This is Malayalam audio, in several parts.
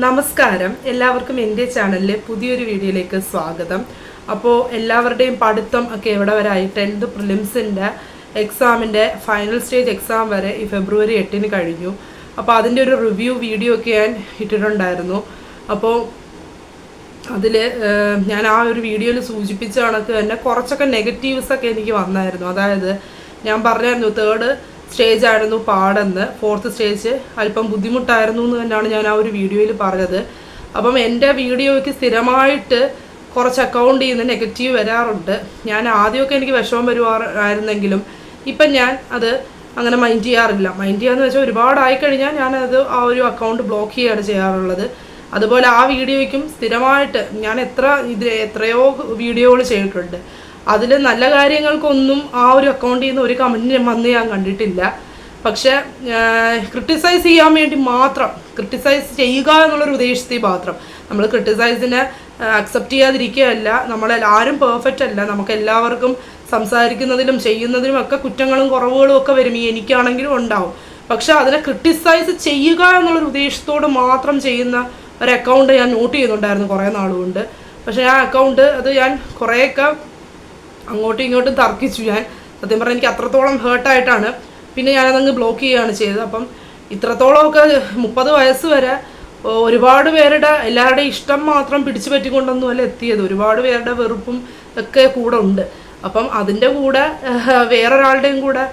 നമസ്കാരം. എല്ലാവർക്കും എന്റെ ചാനലിലെ പുതിയൊരു വീഡിയോയിലേക്ക് സ്വാഗതം. അപ്പോൾ എല്ലാവരുടെയും പഠിത്തം ഒക്കെ എവിടെ വരെ ആയി ടെൻത്ത് പ്രിലിംസിന്റെ എക്സാമിന്റെ ഫൈനൽ സ്റ്റേജ് എക്സാം വരെ ഈ ഫെബ്രുവരി എട്ടിന് കഴിഞ്ഞു. അപ്പോൾ അതിന്റെ ഒരു റിവ്യൂ വീഡിയോ ഒക്കെ ഞാൻ ഇട്ടിട്ടുണ്ടായിരുന്നു. അപ്പോൾ അതിൽ ഞാൻ ആ ഒരു വീഡിയോയിൽ സൂചിപ്പിച്ച കണക്ക് തന്നെ കുറച്ചൊക്കെ നെഗറ്റീവ്സ് ഒക്കെ എനിക്ക് വന്നായിരുന്നു. അതായത് ഞാൻ പറഞ്ഞായിരുന്നു തേർഡ് സ്റ്റേജ് ആയിരുന്നു പാടെന്ന്. ഫോർത്ത് സ്റ്റേജ് അല്പം ബുദ്ധിമുട്ടായിരുന്നു എന്ന് തന്നെയാണ് ഞാൻ ആ ഒരു വീഡിയോയിൽ പറഞ്ഞത്. അപ്പം എന്റെ വീഡിയോയ്ക്ക് സ്ഥിരമായിട്ട് കുറച്ച് അക്കൗണ്ട് ചെയ്യുന്ന നെഗറ്റീവ് വരാറുണ്ട്. ഞാൻ ആദ്യമൊക്കെ എനിക്ക് വിഷമം വരുവാറായിരുന്നെങ്കിലും ഇപ്പം ഞാൻ അത് അങ്ങനെ മൈൻഡ് ചെയ്യാറില്ല. മൈൻഡ് ചെയ്യാന്ന് വെച്ചാൽ ഒരുപാടായി കഴിഞ്ഞാൽ ഞാനത് ആ ഒരു അക്കൗണ്ട് ബ്ലോക്ക് ചെയ്യുകയാണ് ചെയ്യാറുള്ളത്. അതുപോലെ ആ വീഡിയോയ്ക്കും സ്ഥിരമായിട്ട് ഞാൻ എത്ര ഇത് എത്രയോ വീഡിയോകൾ ചെയ്തിട്ടുണ്ട്. അതിൽ നല്ല കാര്യങ്ങൾക്കൊന്നും ആ ഒരു അക്കൗണ്ടിൽ നിന്ന് ഒരു കമന്റ് വന്ന് ഞാൻ കണ്ടിട്ടില്ല. പക്ഷേ ക്രിട്ടിസൈസ് ചെയ്യാൻ വേണ്ടി മാത്രം ക്രിട്ടിസൈസ് ചെയ്യുക എന്നുള്ളൊരു ഉദ്ദേശത്തിൽ മാത്രം നമ്മൾ ക്രിട്ടിസൈസിനെ അക്സെപ്റ്റ് ചെയ്യാതിരിക്കുകയല്ല നമ്മളെല്ലാരും പെർഫെക്റ്റ് അല്ല നമുക്ക് എല്ലാവർക്കും സംസാരിക്കുന്നതിലും ചെയ്യുന്നതിലും ഒക്കെ കുറ്റങ്ങളും കുറവുകളും ഒക്കെ വരും ഈ എനിക്കാണെങ്കിലും ഉണ്ടാവും. പക്ഷെ അതിനെ ക്രിട്ടിസൈസ് ചെയ്യുക എന്നുള്ളൊരു ഉദ്ദേശത്തോട് മാത്രം ചെയ്യുന്ന ഒരു അക്കൗണ്ട് ഞാൻ നോട്ട് ചെയ്യുന്നുണ്ടായിരുന്നു കുറേ നാളുകൊണ്ട്. പക്ഷേ ആ അക്കൗണ്ട് അത് ഞാൻ കുറേയൊക്കെ അങ്ങോട്ടും ഇങ്ങോട്ടും തർക്കിച്ചു. ഞാൻ സത്യം പറഞ്ഞാൽ എനിക്ക് അത്രത്തോളം ഹേർട്ടായിട്ടാണ് പിന്നെ ഞാനതങ്ങ് ബ്ലോക്ക് ചെയ്യുകയാണ് ചെയ്തത്. അപ്പം ഇത്രത്തോളമൊക്കെ മുപ്പത് വയസ്സ് വരെ ഒരുപാട് പേരുടെ എല്ലാവരുടെയും ഇഷ്ടം മാത്രം പിടിച്ചു പറ്റിക്കൊണ്ടൊന്നുമല്ല എത്തിയത്. ഒരുപാട് പേരുടെ വെറുപ്പും ഒക്കെ കൂടെ ഉണ്ട്. അപ്പം അതിന്റെ കൂടെ വേറൊരാളുടെയും കൂടെ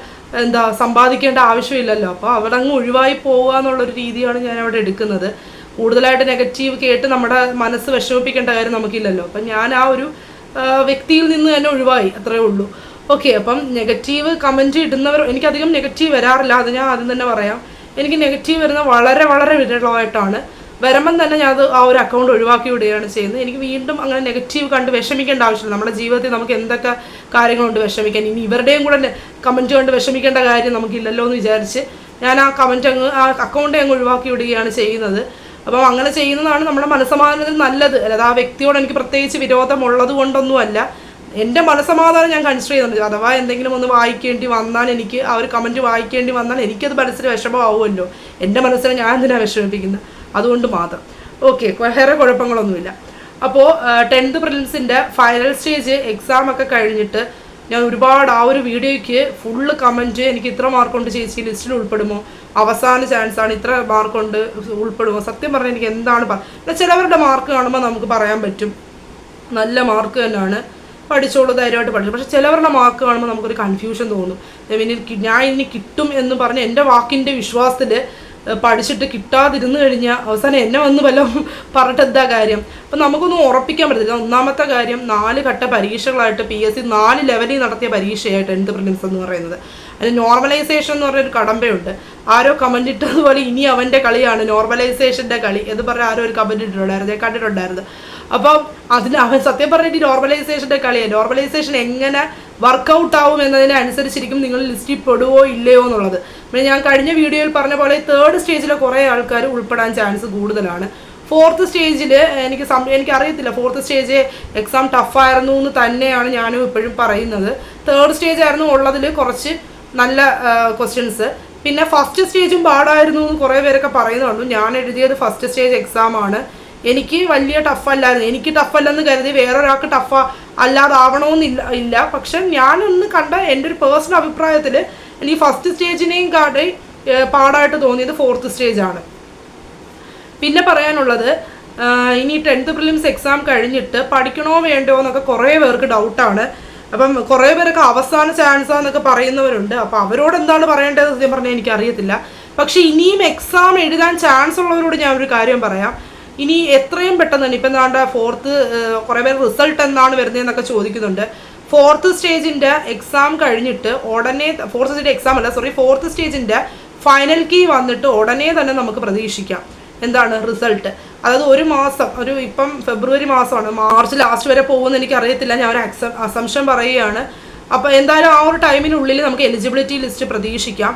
എന്താ സമ്പാദിക്കേണ്ട ആവശ്യമില്ലല്ലോ. അപ്പോൾ അവരങ്ങ് ഒഴിവായി പോവുക എന്നുള്ളൊരു രീതിയാണ് ഞാൻ അവിടെ എടുക്കുന്നത്. കൂടുതലായിട്ട് നെഗറ്റീവ് കേട്ട് നമ്മുടെ മനസ്സ് വിഷമിപ്പിക്കേണ്ട കാര്യം നമുക്കില്ലല്ലോ. അപ്പം ഞാൻ ആ ഒരു വ്യക്തിയിൽ നിന്ന് തന്നെ ഒഴിവായി അത്രേ ഉള്ളൂ. ഓക്കെ അപ്പം നെഗറ്റീവ് കമന്റ് ഇടുന്നവർ എനിക്കധികം നെഗറ്റീവ് വരാറില്ല അത് ഞാൻ ആദ്യം തന്നെ പറയാം. എനിക്ക് നെഗറ്റീവ് വരുന്ന വളരെ വളരെ വിരളമായിട്ടാണ്. വരുമ്പം തന്നെ ഞാൻ അത് ആ ഒരു അക്കൗണ്ട് ഒഴിവാക്കി വിടുകയാണ് ചെയ്യുന്നത്. എനിക്ക് വീണ്ടും അങ്ങനെ നെഗറ്റീവ് കണ്ട് വിഷമിക്കേണ്ട ആവശ്യമില്ല. നമ്മുടെ ജീവിതത്തിൽ നമുക്ക് എന്തൊക്കെ കാര്യങ്ങളുണ്ട് വിഷമിക്കാൻ? ഇനി ഇവരുടെയും കൂടെ കമന്റ് കണ്ട് വിഷമിക്കേണ്ട കാര്യം നമുക്കില്ലല്ലോ എന്ന് വിചാരിച്ച് ഞാൻ ആ കമന്റ് അങ്ങ് ആ അക്കൗണ്ട് അങ്ങ് ഒഴിവാക്കി വിടുകയാണ് ചെയ്യുന്നത്. അപ്പം അങ്ങനെ ചെയ്യുന്നതാണ് നമ്മുടെ മനസ്സമാധാനത്തിന് നല്ലത്. അല്ലാതെ ആ വ്യക്തിയോട് എനിക്ക് പ്രത്യേകിച്ച് വിരോധമുള്ളത് കൊണ്ടൊന്നുമല്ല. എന്റെ മനസ്സമാധാനം ഞാൻ കൺസിഡർ ചെയ്യുന്നുണ്ട്. അഥവാ എന്തെങ്കിലും ഒന്ന് വായിക്കേണ്ടി വന്നാൽ എനിക്ക് ആ ഒരു കമന്റ് വായിക്കേണ്ടി വന്നാൽ എനിക്കത് മനസ്സിൽ വിഷമമാവുമല്ലോ. എന്റെ മനസ്സിനെ ഞാൻ എന്തിനാണ് വിഷമിപ്പിക്കുന്നത്? അതുകൊണ്ട് മാത്രം. ഓക്കെ വേറെ കുഴപ്പങ്ങളൊന്നുമില്ല. അപ്പോൾ ടെൻത്ത് പ്രിലിംസിന്റെ ഫൈനൽ സ്റ്റേജ് എക്സാം ഒക്കെ കഴിഞ്ഞിട്ട് ഞാൻ ഒരുപാട് ആ ഒരു വീഡിയോയ്ക്ക് ഫുള്ള് കമന്റ് എനിക്ക് ഇത്ര മാർക്കുണ്ട് ചേച്ചി ലിസ്റ്റിൽ ഉൾപ്പെടുമോ? അവസാന ചാൻസാണ് ഇത്ര മാർക്ക് കൊണ്ട് ഉൾപ്പെടുമോ? സത്യം പറഞ്ഞാൽ എനിക്ക് എന്താണ് ചിലവരുടെ മാർക്ക് കാണുമ്പോൾ നമുക്ക് പറയാൻ പറ്റും. നല്ല മാർക്ക് തന്നെയാണ് പഠിച്ചോളൂ ധൈര്യമായിട്ട് പഠിച്ചു പക്ഷെ ചിലവരുടെ മാർക്ക് കാണുമ്പോൾ നമുക്കൊരു കൺഫ്യൂഷൻ തോന്നും. ഇനി ഞാൻ ഇനി കിട്ടും എന്ന് പറഞ്ഞ് എന്റെ വാക്കിന്റെ വിശ്വാസത്തിൽ പഠിച്ചിട്ട് കിട്ടാതിരുന്നു കഴിഞ്ഞാൽ അവസാനം എന്നെ വന്ന് വല്ലതും പറഞ്ഞിട്ട് എന്താ കാര്യം? അപ്പം നമുക്കൊന്നും ഉറപ്പിക്കാൻ പറ്റത്തില്ല. ഒന്നാമത്തെ കാര്യം നാല് ഘട്ട പരീക്ഷകളായിട്ട് പി എസ് സി നാല് ലെവലിൽ നടത്തിയ പരീക്ഷയായിട്ട് ടെൻത്ത് പ്രിലിംസ് എന്ന് പറയുന്നത്. അതിന് നോർമലൈസേഷൻ എന്ന് പറഞ്ഞൊരു കടമ്പയുണ്ട്. ആരോ കമന്റ് ഇട്ടതുപോലെ ഇനി അവന്റെ കളിയാണ് നോർമലൈസേഷന്റെ കളി എന്ന് പറഞ്ഞ ആരോ ഒരു കമന്റ് ഇട്ടിട്ടുണ്ടായിരുന്നു. ഞാൻ കണ്ടിട്ടുണ്ടായിരുന്നു. അപ്പം അതിന് അവൻ സത്യം പറഞ്ഞിട്ട് നോർമലൈസേഷന്റെ കളിയാണ് നോർമലൈസേഷൻ എങ്ങനെ വർക്കൗട്ട് ആവും എന്നതിനെ അനുസരിച്ചിരിക്കും നിങ്ങൾ ലിസ്റ്റിൽ പെടുവോ ഇല്ലയോ എന്നുള്ളത്. പിന്നെ ഞാൻ കഴിഞ്ഞ വീഡിയോയിൽ പറഞ്ഞ പോലെ തേർഡ് സ്റ്റേജിലെ കുറേ ആൾക്കാർ ഉൾപ്പെടാൻ ചാൻസ് കൂടുതലാണ്. ഫോർത്ത് സ്റ്റേജിൽ എനിക്ക് സം എനിക്കറിയത്തില്ല. ഫോർത്ത് സ്റ്റേജ് എക്സാം ടഫായിരുന്നു എന്ന് തന്നെയാണ് ഞാനും ഇപ്പോഴും പറയുന്നത്. തേർഡ് സ്റ്റേജ് ആയിരുന്നു ഉള്ളതിൽ കുറച്ച് നല്ല ക്വസ്റ്റ്യൻസ് പിന്നെ ഫസ്റ്റ് സ്റ്റേജും പാടായിരുന്നു എന്ന് കുറേ പേരൊക്കെ പറയുന്നുണ്ട് ഞാൻ എഴുതിയത് ഫസ്റ്റ് സ്റ്റേജ് എക്സാം ആണ്. എനിക്ക് വലിയ ടഫല്ലായിരുന്നു എനിക്ക് ടഫല്ലെന്ന് കരുതി വേറൊരാൾക്ക് ടഫ് അല്ലാതാവണമെന്നില്ല ഇല്ല പക്ഷെ ഞാനൊന്ന് കണ്ട എന്റെ ഒരു പേഴ്സണൽ അഭിപ്രായത്തിൽ എനിക്ക് ഫസ്റ്റ് സ്റ്റേജിനെയും കാട്ടി പാടായിട്ട് തോന്നിയത് ഫോർത്ത് സ്റ്റേജാണ് പിന്നെ പറയാനുള്ളത് ഇനി ടെൻത്ത് പ്രിലിംസ് എക്സാം കഴിഞ്ഞിട്ട് പഠിക്കണോ വേണ്ടോ എന്നൊക്കെ കുറേ പേർക്ക് ഡൗട്ടാണ് അപ്പം കുറേ പേരൊക്കെ അവസാന ചാൻസാന്നൊക്കെ പറയുന്നവരുണ്ട്. അപ്പോൾ അവരോട് എന്താണ് പറയേണ്ടത് സത്യം പറഞ്ഞാൽ എനിക്കറിയത്തില്ല. പക്ഷേ ഇനിയും എക്സാം എഴുതാൻ ചാൻസ് ഉള്ളവരോട് ഞാൻ ഒരു കാര്യം പറയാം. ഇനി എത്രയും പെട്ടെന്ന് തന്നെ ഇപ്പം എന്താണ്ട് ഫോർത്ത് കുറേ പേർ റിസൾട്ട് എന്താണ് വരുന്നതെന്നൊക്കെ ചോദിക്കുന്നുണ്ട്. ഫോർത്ത് സ്റ്റേജിന്റെ എക്സാം കഴിഞ്ഞിട്ട് ഉടനെ ഫോർത്ത് സ്റ്റേജ് എക്സാം അല്ല സോറി ഫോർത്ത് സ്റ്റേജിന്റെ ഫൈനൽ കീ വന്നിട്ട് ഉടനെ തന്നെ നമുക്ക് പ്രതീക്ഷിക്കാം. എന്താണ് റിസൾട്ട് അതായത് ഒരു മാസം ഒരു ഇപ്പം ഫെബ്രുവരി മാസമാണ്. മാർച്ച് ലാസ്റ്റ് വരെ പോകുമെന്ന് എനിക്ക് അറിയത്തില്ല ഞാൻ ഒരു അക്സ അസംഷൻ പറയുകയാണ്. അപ്പോൾ എന്തായാലും ആ ഒരു ടൈമിനുള്ളിൽ നമുക്ക് എലിജിബിലിറ്റി ലിസ്റ്റ് പ്രതീക്ഷിക്കാം.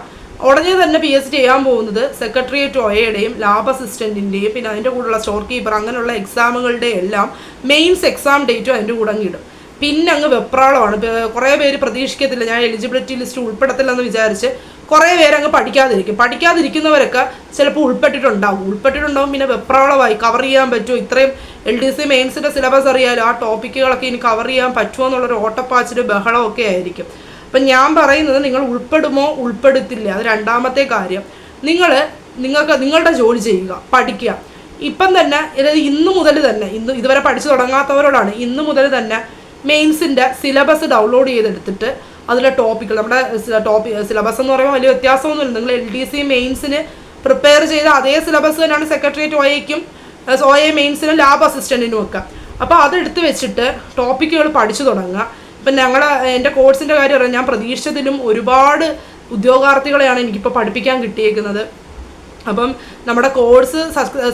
ഉടനെ തന്നെ പി എസ് ചെയ്യാൻ പോകുന്നത് സെക്രട്ടേറിയറ്റ് ഒയയുടെയും ലാബ് അസിസ്റ്റന്റിന്റെയും പിന്നെ അതിന്റെ കൂടെയുള്ള സ്റ്റോർ കീപ്പർ അങ്ങനെയുള്ള എക്സാമുകളുടെ എല്ലാം മെയിൻസ് എക്സാം ഡേറ്റും അതിന്റെ കൂടെ അങ്ങിടും പിന്നെ അങ്ങ് വെപ്രാളമാണ്. കുറേ പേര് പ്രതീക്ഷിക്കത്തില്ല. ഞാൻ എലിജിബിലിറ്റി ലിസ്റ്റ് ഉൾപ്പെടത്തില്ലെന്ന് വിചാരിച്ച് കുറേ പേരങ്ങ് പഠിക്കാതിരിക്കും. പഠിക്കാതിരിക്കുന്നവരൊക്കെ ചിലപ്പോൾ ഉൾപ്പെട്ടിട്ടുണ്ടാവും. ഉൾപ്പെട്ടിട്ടുണ്ടാവും പിന്നെ വെപ്രാളമായി കവർ ചെയ്യാൻ പറ്റുമോ? ഇത്രയും എൽ ഡി സി മെയിൻസിന്റെ സിലബസ് അറിയാലോ ആ ടോപ്പിക്കുകളൊക്കെ ഇനി കവർ ചെയ്യാൻ പറ്റുമോ എന്നുള്ളൊരു ഓട്ടപ്പാച്ചിൽ ബഹളമൊക്കെ ആയിരിക്കും. അപ്പം ഞാൻ പറയുന്നത് നിങ്ങൾ ഉൾപ്പെടുമോ? ഉൾപ്പെടുത്തില്ല. അത് രണ്ടാമത്തെ കാര്യം. നിങ്ങൾ നിങ്ങൾക്ക് നിങ്ങളുടെ ജോലി ചെയ്യുക പഠിക്കുക. ഇപ്പം തന്നെ ഇന്ന് മുതൽ തന്നെ ഇന്ന് ഇതുവരെ പഠിച്ചു തുടങ്ങാത്തവരോടാണ് ഇന്ന് മുതൽ തന്നെ മെയിൻസിന്റെ സിലബസ് ഡൗൺലോഡ് ചെയ്തെടുത്തിട്ട് അതിലെ ടോപ്പിക്കുകൾ നമ്മുടെ ടോപ്പിക് സിലബസ് എന്ന് പറയുമ്പോൾ വലിയ വ്യത്യാസമൊന്നുമില്ല. നിങ്ങൾ എൽ ഡി സി മെയിൻസിന് പ്രിപ്പയർ ചെയ്ത അതേ സിലബസ് തന്നെയാണ് സെക്രട്ടേറിയറ്റ് ഒയയ്ക്കും ഒ എ മെയിൻസിനും ലാബ് അസിസ്റ്റന്റിനും ഒക്കെ. അപ്പോൾ അതെടുത്ത് വെച്ചിട്ട് ടോപ്പിക്കുകൾ പഠിച്ചു തുടങ്ങുക. ഇപ്പം ഞങ്ങൾ എന്റെ കോഴ്സിന്റെ കാര്യം പറയാം ഞാൻ പ്രതീക്ഷിച്ചതിലും ഒരുപാട് ഉദ്യോഗാർത്ഥികളെയാണ് എനിക്കിപ്പോൾ പഠിപ്പിക്കാൻ കിട്ടിയേക്കുന്നത്. അപ്പം നമ്മുടെ കോഴ്സ്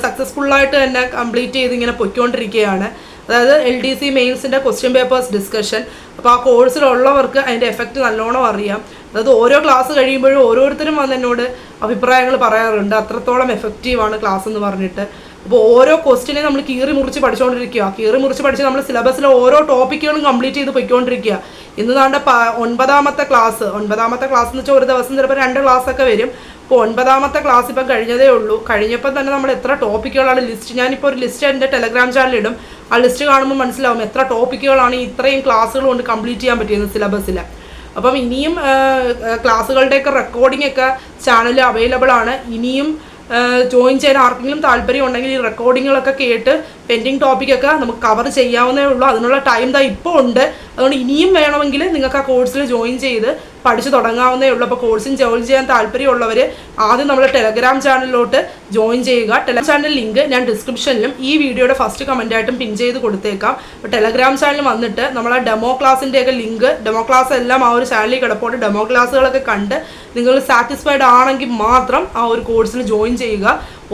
സക്സസ്ഫുള്ളായിട്ട് തന്നെ കംപ്ലീറ്റ് ചെയ്ത് ഇങ്ങനെ പൊയ്ക്കൊണ്ടിരിക്കുകയാണ്. അതായത് എൽ ഡി സി മെയിൻസിന്റെ ക്വസ്റ്റ്യൻ പേപ്പേഴ്സ് ഡിസ്കഷൻ അപ്പോൾ ആ കോഴ്സിലുള്ളവർക്ക് അതിന്റെ എഫക്റ്റ് നല്ലോണം അറിയാം. അതായത് ഓരോ ക്ലാസ് കഴിയുമ്പോഴും ഓരോരുത്തരും വന്ന് എന്നോട് അഭിപ്രായങ്ങൾ പറയാറുണ്ട്. അത്രത്തോളം എഫക്റ്റീവാണ് ക്ലാസ് എന്ന് പറഞ്ഞിട്ട്. അപ്പോൾ ഓരോ ക്വസ്റ്റിനെ നമ്മൾ കീറി മുറിച്ച് പഠിച്ചുകൊണ്ടിരിക്കുക കീറി മുറിച്ച് പഠിച്ച് നമ്മൾ സിലബസിലെ ഓരോ ടോപ്പിക്കുകളും കംപ്ലീറ്റ് ചെയ്ത് പൊയ്ക്കൊണ്ടിരിക്കുക. ഇന്ന് താണ്ട ഒൻപതാമത്തെ ക്ലാസ് ഒൻപതാമത്തെ ക്ലാസ് എന്ന് വെച്ചാൽ ഒരു ദിവസം ചിലപ്പോൾ രണ്ട് ക്ലാസ് ഒക്കെ വരും. ഇപ്പോൾ ഒൻപതാമത്തെ ക്ലാസ് ഇപ്പം കഴിഞ്ഞതേ ഉള്ളൂ. കഴിഞ്ഞപ്പോൾ തന്നെ നമ്മൾ എത്ര ടോപ്പിക്കുകളാണ് ലിസ്റ്റ് ഞാനിപ്പോൾ ഒരു ലിസ്റ്റ് എന്റെ ടെലഗ്രാം ചാനലിടും ആ ലിസ്റ്റ് കാണുമ്പോൾ മനസ്സിലാവും എത്ര ടോപ്പിക്കുകളാണ് ഇത്രയും ക്ലാസ്സുകൾ കൊണ്ട് കംപ്ലീറ്റ് ചെയ്യാൻ പറ്റിയത് സിലബസിൽ അപ്പം ഇനിയും ക്ലാസ്സുകളുടെയൊക്കെ റെക്കോർഡിംഗ് ഒക്കെ ചാനലിൽ അവൈലബിൾ ആണ്. ഇനിയും ജോയിൻ ചെയ്യാൻ ആർക്കെങ്കിലും താല്പര്യം ഉണ്ടെങ്കിൽ ഈ റെക്കോർഡിങ്ങുകളൊക്കെ കേട്ട് പെൻഡിങ് ടോപ്പിക്കൊക്കെ നമുക്ക് കവർ ചെയ്യാവുന്നേ ഉള്ളൂ. അതിനുള്ള ടൈം ദാ ഇപ്പോൾ ഉണ്ട്. അതുകൊണ്ട് ഇനിയും വേണമെങ്കിൽ നിങ്ങൾക്ക് ആ കോഴ്സിൽ ജോയിൻ ചെയ്ത് പഠിച്ചു തുടങ്ങാവുന്നേ ഉള്ളൂ. അപ്പോൾ കോഴ്സിന് ജോയിൻ ചെയ്യാൻ താല്പര്യമുള്ളവർ ആദ്യം നമ്മുടെ ടെലഗ്രാം ചാനലിലോട്ട് ജോയിൻ ചെയ്യുക. ടെലഗ്രാം ചാനൽ ലിങ്ക് ഞാൻ ഡിസ്ക്രിപ്ഷനിലും ഈ വീഡിയോയുടെ ഫസ്റ്റ് കമന്റായിട്ടും പിൻ ചെയ്ത് കൊടുത്തേക്കാം. അപ്പോൾ ടെലഗ്രാം ചാനൽ വന്നിട്ട് ആ ഡെമോ ക്ലാസ്സിന്റെയൊക്കെ ലിങ്ക് ഡെമോ ക്ലാസ് എല്ലാം ആ ഒരു ചാനലിൽ കിടപ്പോട്ട് ഡെമോ ക്ലാസ്സുകളൊക്കെ കണ്ട് നിങ്ങൾ സാറ്റിസ്ഫൈഡ് ആണെങ്കിൽ മാത്രം ആ ഒരു കോഴ്സിന് ജോയിൻ ചെയ്യുക.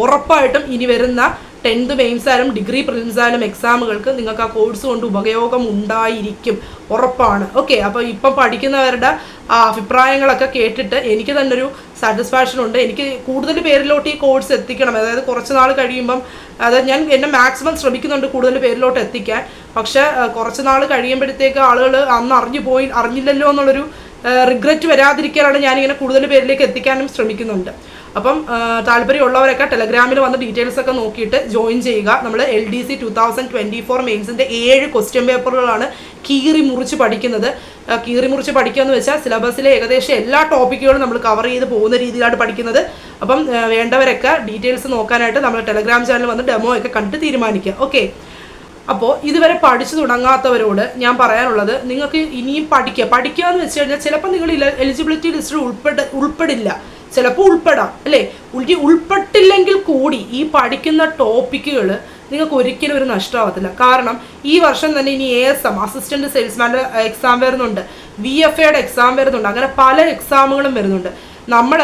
ഉറപ്പായിട്ടും ഇനി വരുന്ന ടെൻത്ത് മെയിൻസ് ആയാലും ഡിഗ്രി പ്രിലിംസ് ആയാലും എക്സാമുകൾക്ക് നിങ്ങൾക്ക് ആ കോഴ്സ് കൊണ്ട് ഉപയോഗം ഉണ്ടായിരിക്കും. ഉറപ്പാണ്. ഓക്കെ അപ്പോൾ ഇപ്പം പഠിക്കുന്നവരുടെ ആ അഭിപ്രായങ്ങളൊക്കെ കേട്ടിട്ട് എനിക്ക് തന്നെ ഒരു സാറ്റിസ്ഫാക്ഷൻ ഉണ്ട്. എനിക്ക് കൂടുതൽ പേരിലോട്ട് ഈ കോഴ്സ് എത്തിക്കണം. അതായത് കുറച്ച് നാൾ കഴിയുമ്പം അതായത് ഞാൻ എന്നെ മാക്സിമം ശ്രമിക്കുന്നുണ്ട് കൂടുതൽ പേരിലോട്ട് എത്തിക്കാൻ. പക്ഷേ കുറച്ച് നാൾ കഴിയുമ്പോഴത്തേക്ക് ആളുകൾ അന്ന് അറിഞ്ഞു പോയി അറിഞ്ഞില്ലല്ലോ എന്നുള്ളൊരു റിഗ്രറ്റ് വരാതിരിക്കാനാണ് ഞാനിങ്ങനെ കൂടുതൽ പേരിലേക്ക് എത്തിക്കാനും ശ്രമിക്കുന്നുണ്ട്. അപ്പം താല്പര്യമുള്ളവരൊക്കെ ടെലഗ്രാമിൽ വന്ന് ഡീറ്റെയിൽസ് ഒക്കെ നോക്കിയിട്ട് ജോയിൻ ചെയ്യുക. നമ്മൾ L D C two thousand twenty four മെയിൻസിന്റെ ഏഴ് ക്വസ്റ്റ്യൻ പേപ്പറുകളാണ് കീറി മുറിച്ച് പഠിക്കുന്നത്. കീറി മുറിച്ച് പഠിക്കുക എന്ന് വെച്ചാൽ സിലബസിലെ ഏകദേശം എല്ലാ ടോപ്പിക്കുകളും നമ്മൾ കവർ ചെയ്ത് പോകുന്ന രീതിയിലാണ് പഠിക്കുന്നത്. അപ്പം വേണ്ടവരൊക്കെ ഡീറ്റെയിൽസ് നോക്കാനായിട്ട് നമ്മൾ ടെലഗ്രാം ചാനൽ വന്ന് ഡെമോ ഒക്കെ കണ്ട് തീരുമാനിക്കുക. ഓക്കെ അപ്പോൾ ഇതുവരെ പഠിച്ചു തുടങ്ങാത്തവരോട് ഞാൻ പറയാനുള്ളത് നിങ്ങൾക്ക് ഇനിയും പഠിക്കുക. പഠിക്കുക എന്ന് വെച്ച് കഴിഞ്ഞാൽ ചിലപ്പോൾ നിങ്ങൾ എലിജിബിലിറ്റി ലിസ്റ്റിൽ ഉൾപ്പെട ഉൾപ്പെടില്ല. ചിലപ്പോൾ ഉൾപ്പെടാം അല്ലേ? ഉൾക്കി ഉൾപ്പെട്ടില്ലെങ്കിൽ കൂടി ഈ പഠിക്കുന്ന ടോപ്പിക്കുകൾ നിങ്ങൾക്ക് ഒരിക്കലും ഒരു നഷ്ടമാവത്തില്ല. കാരണം ഈ വർഷം തന്നെ ഇനി എ എസ് എം അസിസ്റ്റന്റ് സെയിൽസ്മാന്റെ എക്സാം വരുന്നുണ്ട്. വി എഫ് എയുടെ എക്സാം വരുന്നുണ്ട്. അങ്ങനെ പല എക്സാമുകളും വരുന്നുണ്ട്. നമ്മൾ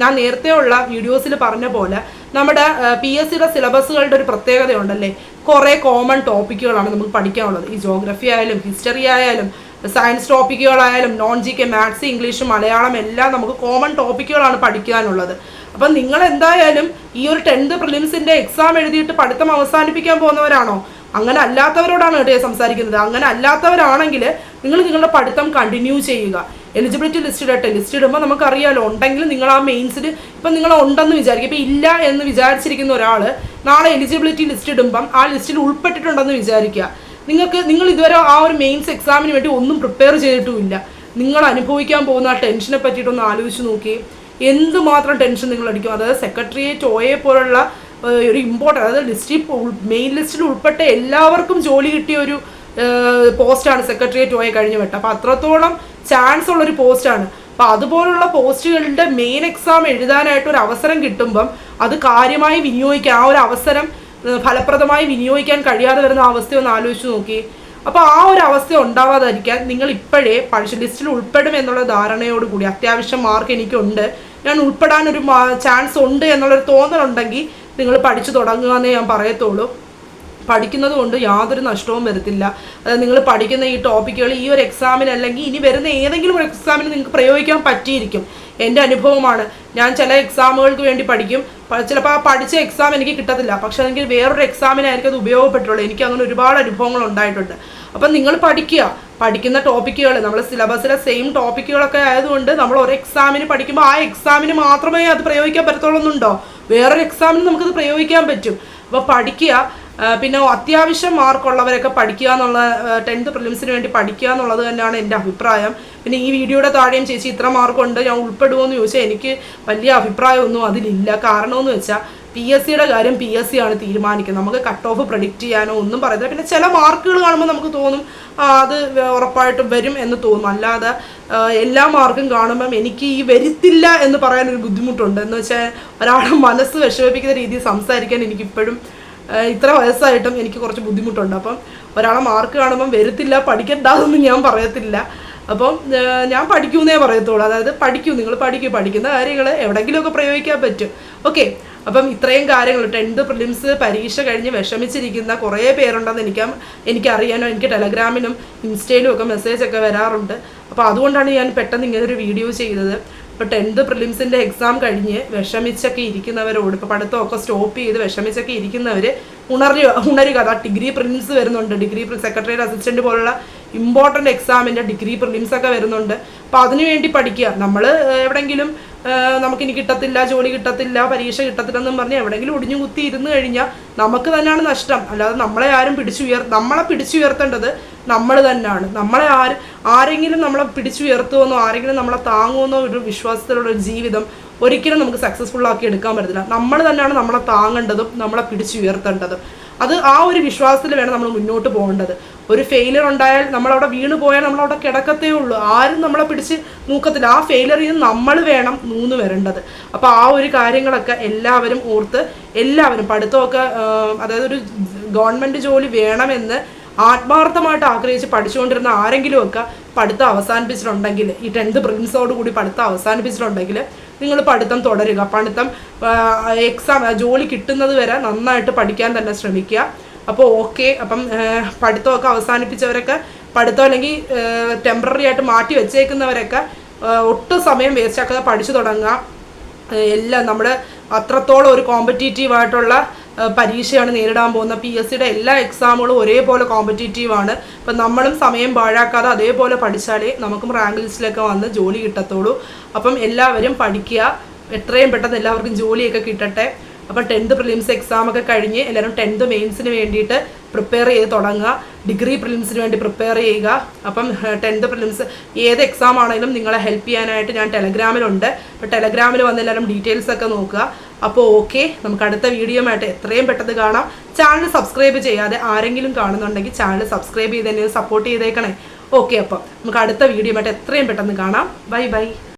ഞാൻ നേരത്തെ ഉള്ള വീഡിയോസിൽ പറഞ്ഞ പോലെ നമ്മുടെ പി എസ് സിയുടെ സിലബസുകളുടെ ഒരു പ്രത്യേകതയുണ്ടല്ലേ? കുറേ കോമൺ ടോപ്പിക്കുകളാണ് നമുക്ക് പഠിക്കാനുള്ളത്. ഈ ജോഗ്രഫി ആയാലും ഹിസ്റ്ററി ആയാലും science ടോപ്പിക്കുകളായാലും non G K maths English Malayalam എല്ലാം നമുക്ക് കോമൺ ടോപ്പിക്കുകളാണ് പഠിക്കാനുള്ളത്. അപ്പം നിങ്ങൾ എന്തായാലും ഈ ഒരു ടെൻത്ത് പ്രിലിംസിന്റെ എക്സാം എഴുതിയിട്ട് പഠിത്തം അവസാനിപ്പിക്കാൻ പോകുന്നവരാണോ? അങ്ങനെ അല്ലാത്തവരോടാണ് കേട്ടോ സംസാരിക്കുന്നത്. അങ്ങനെ അല്ലാത്തവരാണെങ്കിൽ നിങ്ങൾ നിങ്ങളുടെ പഠിത്തം കണ്ടിന്യൂ ചെയ്യുക. എലിജിബിലിറ്റി ലിസ്റ്റ് ഇടട്ടെ. ലിസ്റ്റ് ഇടുമ്പോൾ നമുക്കറിയാലോ ഉണ്ടെങ്കിൽ നിങ്ങൾ ആ മെയിൻസിൽ ഇപ്പം നിങ്ങൾ ഉണ്ടെന്ന് വിചാരിക്കും. ഇപ്പം ഇല്ല എന്ന് വിചാരിച്ചിരിക്കുന്ന ഒരാൾ നാളെ എലിജിബിലിറ്റി ലിസ്റ്റ് ഇടുമ്പം ആ ലിസ്റ്റിൽ ഉൾപ്പെട്ടിട്ടുണ്ടെന്ന് വിചാരിക്കുക. നിങ്ങൾക്ക് നിങ്ങൾ ഇതുവരെ ആ ഒരു മെയിൻസ് എക്സാമിന് വേണ്ടി ഒന്നും പ്രിപ്പയർ ചെയ്തിട്ടുമില്ല. നിങ്ങൾ അനുഭവിക്കാൻ പോകുന്ന ആ ടെൻഷനെ പറ്റിയിട്ടൊന്ന് ആലോചിച്ച് നോക്കി. എന്തുമാത്രം ടെൻഷൻ നിങ്ങൾ അടിക്കും? അതായത് സെക്രട്ടറിയേറ്റ് ഒയെ പോലുള്ള ഒരു ഇമ്പോർട്ടന്റ് അതായത് ലിസ്റ്റിൽ മെയിൻ ലിസ്റ്റിൽ ഉൾപ്പെട്ട എല്ലാവർക്കും ജോലി കിട്ടിയ ഒരു പോസ്റ്റാണ് സെക്രട്ടറിയേറ്റ് ഒയെ കഴിഞ്ഞ വട്ടം. അപ്പോൾ അത്രത്തോളം ചാൻസ് ഉള്ളൊരു പോസ്റ്റാണ്. അപ്പോൾ അതുപോലുള്ള പോസ്റ്റുകളുടെ മെയിൻ എക്സാം എഴുതാനായിട്ട് ഒരു അവസരം കിട്ടുമ്പം അത് കാര്യമായി വിനിയോഗിക്കുക ആ ഒരു അവസരം ഫലപ്രദമായി വിനിയോഗിക്കാൻ കഴിയാതെ വരുന്ന അവസ്ഥ ഒന്ന് ആലോചിച്ച് നോക്കി. അപ്പോൾ ആ ഒരു അവസ്ഥ ഉണ്ടാവാതിരിക്കാൻ നിങ്ങൾ ഇപ്പോഴേ പൾസ് ലിസ്റ്റിൽ ഉൾപ്പെടും എന്നുള്ള ധാരണയോടുകൂടി അത്യാവശ്യം മാർക്ക് എനിക്കുണ്ട്. ഞാൻ ഉൾപ്പെടാനൊരു ചാൻസ് ഉണ്ട് എന്നുള്ളൊരു തോന്നലുണ്ടെങ്കിൽ നിങ്ങൾ പഠിച്ചു തുടങ്ങുക എന്നേ ഞാൻ പറയത്തുള്ളൂ. പഠിക്കുന്നത് കൊണ്ട് യാതൊരു നഷ്ടവും വരത്തില്ല. നിങ്ങൾ പഠിക്കുന്ന ഈ ടോപ്പിക്കുകൾ ഈ ഒരു എക്സാമിന് അല്ലെങ്കിൽ ഇനി വരുന്ന ഏതെങ്കിലും ഒരു എക്സാമിന് നിങ്ങൾക്ക് പ്രയോഗിക്കാൻ പറ്റിയിരിക്കും. എന്റെ അനുഭവമാണ്. ഞാൻ ചില എക്സാമുകൾക്ക് വേണ്ടി പഠിക്കും. ചിലപ്പോൾ ആ പഠിച്ച എക്സാം എനിക്ക് കിട്ടത്തില്ല. പക്ഷേ എനിക്ക് വേറൊരു എക്സാമിനായിരിക്കും അത് ഉപയോഗപ്പെട്ടുള്ളൂ. എനിക്ക് അങ്ങനെ ഒരുപാട് അനുഭവങ്ങൾ ഉണ്ടായിട്ടുണ്ട്. അപ്പം നിങ്ങൾ പഠിക്കുക. പഠിക്കുന്ന ടോപ്പിക്കുകൾ നമ്മൾ സിലബസിലെ സെയിം ടോപ്പിക്കുകളൊക്കെ ആയതുകൊണ്ട് നമ്മൾ ഒരു എക്സാമിന് പഠിക്കുമ്പോൾ ആ എക്സാമിന് മാത്രമേ അത് പ്രയോഗിക്കാൻ പറ്റത്തുള്ളൂ എന്നുണ്ടോ? വേറൊരു എക്സാമിന് നമുക്കത് പ്രയോഗിക്കാൻ പറ്റും. അപ്പോൾ പഠിക്കുക. പിന്നെ അത്യാവശ്യം മാർക്കുള്ളവരൊക്കെ പഠിക്കുക എന്നുള്ള ടെൻത്ത് പ്രിലിംസിന് വേണ്ടി പഠിക്കുക എന്നുള്ളത് തന്നെയാണ് എന്റെ അഭിപ്രായം. പിന്നെ ഈ വീഡിയോയുടെ താഴെയും ചേച്ചി ഇത്ര മാർക്കുണ്ട് ഞാൻ ഉൾപ്പെടുമോ എന്ന് ചോദിച്ചാൽ എനിക്ക് വലിയ അഭിപ്രായമൊന്നും അതിലില്ല. കാരണമെന്ന് വെച്ചാൽ പി എസ് സിയുടെ കാര്യം പി എസ് സി ആണ് തീരുമാനിക്കുന്നത്. നമുക്ക് കട്ട് ഓഫ് പ്രഡിക്റ്റ് ചെയ്യാനോ ഒന്നും പറയുന്നില്ല പിന്നെ ചില മാർക്കുകൾ കാണുമ്പോൾ നമുക്ക് തോന്നും അത് ഉറപ്പായിട്ടും വരും എന്ന് തോന്നും. അല്ലാതെ എല്ലാ മാർക്കും കാണുമ്പം എനിക്ക് ഈ വരുത്തില്ല എന്ന് പറയാനൊരു ബുദ്ധിമുട്ടുണ്ട്. എന്ന് വെച്ചാൽ ഒരാളുടെ മനസ്സ് വിഷമിപ്പിക്കുന്ന രീതിയിൽ സംസാരിക്കാൻ എനിക്കിപ്പോഴും ഇത്ര വയസ്സായിട്ടും എനിക്ക് കുറച്ച് ബുദ്ധിമുട്ടുണ്ട്. അപ്പം ഒരാളെ മാർക്ക് കാണുമ്പം വരുത്തില്ല പഠിക്കണ്ടെന്നൊന്നും ഞാൻ പറയത്തില്ല. അപ്പം ഞാൻ പഠിക്കൂന്നേ പറയത്തുള്ളൂ. അതായത് പഠിക്കൂ നിങ്ങൾ പഠിക്കൂ പഠിക്കുന്ന കാര്യങ്ങൾ എവിടെയെങ്കിലുമൊക്കെ പ്രയോഗിക്കാൻ പറ്റും. ഓക്കെ അപ്പം ഇത്രയും കാര്യങ്ങൾ ടെൻത്ത് പ്രിലിംസ് പരീക്ഷ കഴിഞ്ഞ് വിഷമിച്ചിരിക്കുന്ന കുറേ പേരുണ്ടെന്ന് എനിക്ക് എനിക്കറിയാനോ എനിക്ക് ടെലഗ്രാമിനും ഇൻസ്റ്റയിലും ഒക്കെ മെസ്സേജ് ഒക്കെ വരാറുണ്ട്. അപ്പോൾ അതുകൊണ്ടാണ് ഞാൻ പെട്ടെന്ന് ഇങ്ങനെ ഒരു വീഡിയോ ചെയ്തത്. ഇപ്പോൾ ടെൻത്ത് പ്രിലിംസിന്റെ എക്സാം കഴിഞ്ഞ് വിഷമിച്ചൊക്കെ ഇരിക്കുന്നവരോട് ഇപ്പോൾ പഠിത്തമൊക്കെ സ്റ്റോപ്പ് ചെയ്ത് വിഷമിച്ചൊക്കെ ഇരിക്കുന്നവർ ഉണരുക ഉണരുക. അതാ ഡിഗ്രി പ്രിലിംസ് വരുന്നുണ്ട്. ഡിഗ്രി സെക്രട്ടറിയേറ്റ് അസിസ്റ്റന്റ് പോലുള്ള ഇമ്പോർട്ടന്റ് എക്സാമിന്റെ ഡിഗ്രി പ്രിലിംസ് ഒക്കെ വരുന്നുണ്ട്. അപ്പോൾ അതിനുവേണ്ടി പഠിക്കുക. നമ്മൾ എവിടെയെങ്കിലും നമുക്കിനി കിട്ടത്തില്ല ജോലി കിട്ടത്തില്ല പരീക്ഷ കിട്ടത്തില്ലെന്നും പറഞ്ഞ് എവിടെയെങ്കിലും ഒടിഞ്ഞു കുത്തി ഇരുന്ന് കഴിഞ്ഞാൽ നമുക്ക് തന്നെയാണ് നഷ്ടം. അല്ലാതെ നമ്മളെ ആരും പിടിച്ചുയർ നമ്മളെ പിടിച്ചുയർത്തേണ്ടത് നമ്മൾ തന്നെയാണ്. നമ്മളെ ആര് ആരെങ്കിലും നമ്മളെ പിടിച്ചുയർത്തുമെന്നോ ആരെങ്കിലും നമ്മളെ താങ്ങുമെന്നോ ഒരു വിശ്വാസത്തിലുള്ള ഒരു ജീവിതം ഒരിക്കലും നമുക്ക് സക്സസ്ഫുൾ ആക്കി എടുക്കാൻ പറ്റത്തില്ല. നമ്മൾ തന്നെയാണ് നമ്മളെ താങ്ങേണ്ടതും നമ്മളെ പിടിച്ചുയർത്തേണ്ടതും. അത് ആ ഒരു വിശ്വാസത്തിൽ വേണം നമ്മൾ മുന്നോട്ട് പോകേണ്ടത്. ഒരു ഫെയിലിയർ ഉണ്ടായാൽ നമ്മളവിടെ വീണ് പോയാൽ നമ്മളവിടെ കിടക്കത്തേ ഉള്ളൂ. ആരും നമ്മളെ പിടിച്ച് നോക്കത്തില്ല. ആ ഫെയിലിയറിൽ നിന്ന് നമ്മൾ വേണം നൂന്ന് വരേണ്ടത്. അപ്പോൾ ആ ഒരു കാര്യങ്ങളൊക്കെ എല്ലാവരും ഓർത്ത് എല്ലാവരും പഠിത്തമൊക്കെ അതായത് ഒരു ഗവൺമെന്റ് ജോലി വേണമെന്ന് ആത്മാർത്ഥമായിട്ട് ആഗ്രഹിച്ച് പഠിച്ചുകൊണ്ടിരുന്ന ആരെങ്കിലുമൊക്കെ പഠിത്തം അവസാനിപ്പിച്ചിട്ടുണ്ടെങ്കിൽ ഈ ടെൻത്ത് പ്രിലിംസോട് കൂടി പഠിത്തം അവസാനിപ്പിച്ചിട്ടുണ്ടെങ്കിൽ നിങ്ങൾ പഠിത്തം തുടരുക. പഠിത്തം എക്സാം ജോലി കിട്ടുന്നത് വരെ നന്നായിട്ട് പഠിക്കാൻ തന്നെ ശ്രമിക്കുക. അപ്പോൾ ഓക്കെ അപ്പം പഠിത്തമൊക്കെ അവസാനിപ്പിച്ചവരൊക്കെ പഠിത്തം അല്ലെങ്കിൽ ടെമ്പററി ആയിട്ട് മാറ്റി വെച്ചേക്കുന്നവരൊക്കെ ഒട്ടും സമയം വേസ്റ്റ് ആക്കാതെ പഠിച്ചു തുടങ്ങുക. എല്ലാം നമ്മുടെ അത്രത്തോളം ഒരു കോമ്പറ്റീറ്റീവ് ആയിട്ടുള്ള പരീക്ഷയാണ് നേരിടാൻ പോകുന്ന. പി എസ് സിയുടെ എല്ലാ എക്സാമുകളും ഒരേപോലെ കോമ്പറ്റേറ്റീവ് ആണ്. അപ്പം നമ്മളും സമയം പാഴാക്കാതെ അതേപോലെ പഠിച്ചാലേ നമുക്കും റാങ്ക് ലിസ്റ്റിലൊക്കെ വന്ന് ജോലി കിട്ടത്തുള്ളൂ. അപ്പം എല്ലാവരും പഠിക്കുക. എത്രയും പെട്ടെന്ന് എല്ലാവർക്കും ജോലിയൊക്കെ കിട്ടട്ടെ. അപ്പം ടെൻത്ത് പ്രിലിംസ് എക്സാം ഒക്കെ കഴിഞ്ഞ് എല്ലാവരും ടെൻത്ത് മെയിൻസിന് വേണ്ടിയിട്ട് പ്രിപ്പയർ ചെയ്ത് തുടങ്ങുക. ഡിഗ്രി പ്രിലിംസിന് വേണ്ടി പ്രിപ്പയർ ചെയ്യുക. അപ്പം ടെൻത്ത് പ്രിലിംസ് ഏത് എക്സാം ആണെങ്കിലും നിങ്ങളെ ഹെൽപ്പ് ചെയ്യാനായിട്ട് ഞാൻ ടെലഗ്രാമിലുണ്ട് അപ്പോൾ ടെലഗ്രാമിൽ വന്ന് എല്ലാവരും ഡീറ്റെയിൽസ് ഒക്കെ നോക്കുക. അപ്പോൾ ഓക്കെ നമുക്ക് അടുത്ത വീഡിയോ ആയിട്ട് എത്രയും പെട്ടെന്ന് കാണാം. ചാനൽ സബ്സ്ക്രൈബ് ചെയ്യാതെ ആരെങ്കിലും കാണുന്നുണ്ടെങ്കിൽ ചാനൽ സബ്സ്ക്രൈബ് ചെയ്ത് തന്നെ സപ്പോർട്ട് ചെയ്തേക്കണേ. ഓക്കെ അപ്പം നമുക്ക് അടുത്ത വീഡിയോ ആയിട്ട് എത്രയും പെട്ടെന്ന് കാണാം. Bye bye